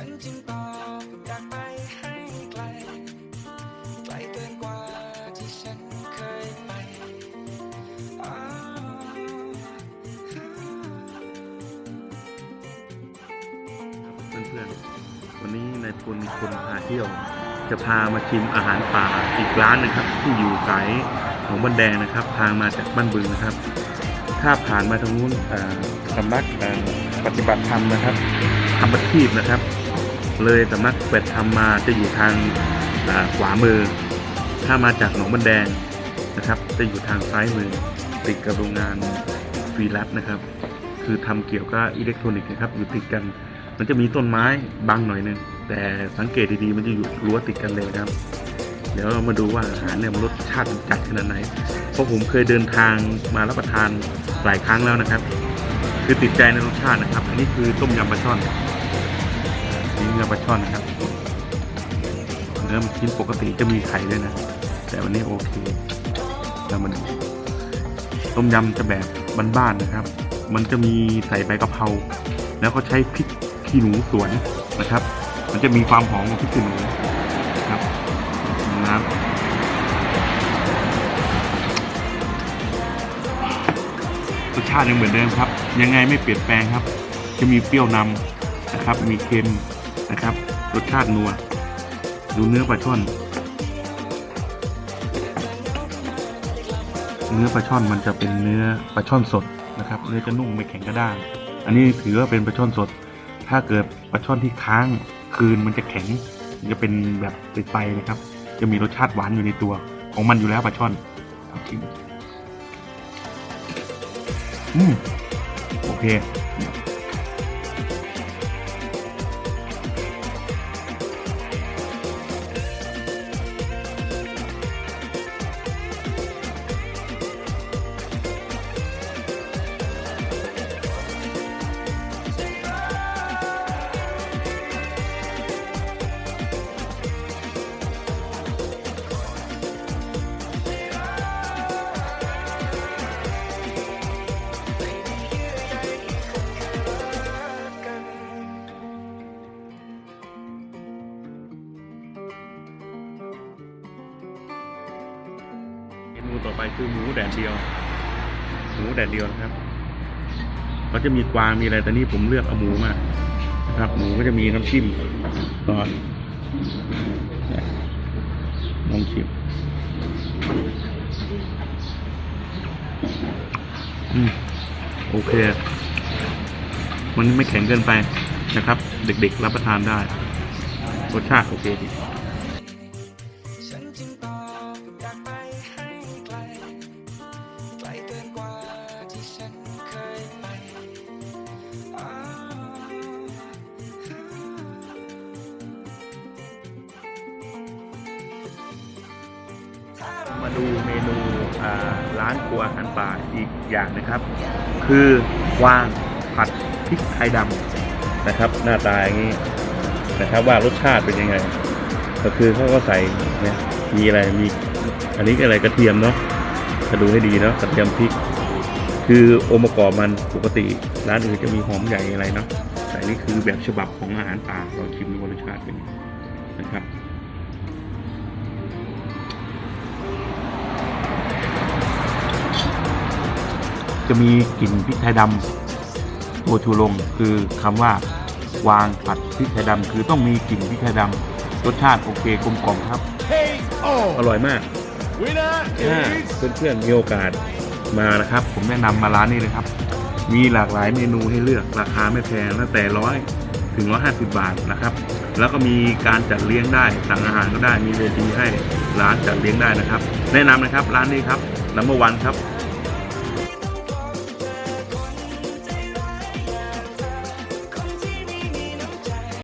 ฉันจึงตอบอยากไปให้ไกล ไกลเกินกว่าที่ฉันเคยไปอ้าวเพื่อนๆ วันนี้ในายพลคนพาเที่ยว จะพามาชิมอาหารป่าอีกร้านนะครับ ที่อยู่ไกลของบ้านแดงนะครับ ทางมาจากบ้านบึงนะครับ ถ้าผ่านมาทางนู้นสำนักปฏิบัติธรรมนะครับทำอาชีพนะครับ เลยสำนักปฏิบัติธรรมาจะอยู่ทางาขวามือ ถ้ามาจากหนองบันแดงนะครับ จะอยู่ทางซ้ายมือติดกับโรงงานฟรีแลบนะครับ คือทำเกี่ยวกับอิเล็กทรอนิกส์นะครับอยู่ติดกัน มันจะมีต้นไม้บังหน่อยหนึงแต่สังเกตดีๆมันจะอยู่รั้วติดกันเลยนะครับ เดี๋ยวเรามาดูว่าอาหารเนี่ยมันรสชาติมันจัดขนาดไหน เพราะผมเคยเดินทางมารับประทานหลายครั้งแล้วนะครับ คือติดใจในรสชาตินะครับ อันนี้คือต้มยำปลาช่อน เนื้อปลาช่อนนะครับ เนื้อมันชิ้นปกติจะมีไข่ด้วยนะ แต่วันนี้โอเค เรามาดูต้มยำจะแบบบ้านๆนะครับ มันจะมีใส่ใบกะเพรา แล้วก็ใช้พริกขี้หนูสวนนะครับ มันจะมีความหอมของพริกขี้หนูนะครับนะครับรสชาติยังเหมือนเดิมครับ ยังไงไม่เปลี่ยนแปลงครับ จะมีเปรี้ยวนำนะครับ มีเค็ม นะครับ รสชาตินัว ดูเนื้อปลาช่อน เนื้อปลาช่อนมันจะเป็นเนื้อปลาช่อนสดนะครับ เนื้อจะนุ่มไม่แข็งกระด้าง อันนี้ถือว่าเป็นปลาช่อนสด ถ้าเกิดปลาช่อนที่ค้างคืนมันจะแข็งจะเป็นแบบไตนะครับ จะมีรสชาติหวานอยู่ในตัว ของมันอยู่แล้วปลาช่อนเอาชิมอืมโอเค นูต่อไปคือหมูแดดเดียว หมูแดดเดียวนะครับเขาจะมีกวางมีอะไรแต่นี่ผมเลือกเอาหมูมาครับ หมูก็จะมีน้ำจิ้มก่อนน้ำจิ้มอืมโอเค มันไม่แข็งเกินไปนะครับ เด็กๆรับประทานได้ รสชาติโอเคดี มาดูเมนูร้านครัวอาหารป่าอีกอย่างนะครับ คือวางผัดพริกไทยดำนะครับ หน้าตาอย่างนี้นะครับว่ารสชาติเป็นยังไง ก็คือเขาก็ใส่เนี่ยมีอะไรมีอันนี้อะไรกระเทียมเนาะถ้าดูให้ดีเนาะกระเทียมพริก คือองค์ประกอบมันปกติ ร้านอื่นจะมีหอมใหญ่อะไรเนาะแต่นี่คือแบบฉบับของอาหารป่าเราชิมดูว่ารสชาติเป็นนะครับ จะมีกลิ่นพริกไทยดำตัวชูโรงคือคำว่าวางผัดพริกไทยดำคือต้องมีกลิ่นพริกไทยดำรสชาติโอเคกลมกล่อมครับ KO อร่อยมาก Winner ถ้า is เพื่อนๆมีโอกาสมานะครับ ผมแนะนำมาร้านนี้เลยครับ มีหลากหลายเมนูให้เลือกราคาไม่แพงตั้งแต่ร้อยถึงร้อยห้าสิบบาทนะครับ แล้วก็มีการจัดเลี้ยงได้สั่งอาหารก็ได้มีเวทีให้ร้านจัดเลี้ยงได้นะครับ แนะนำนะครับร้านนี้ครับนัมเบอร์วันครับ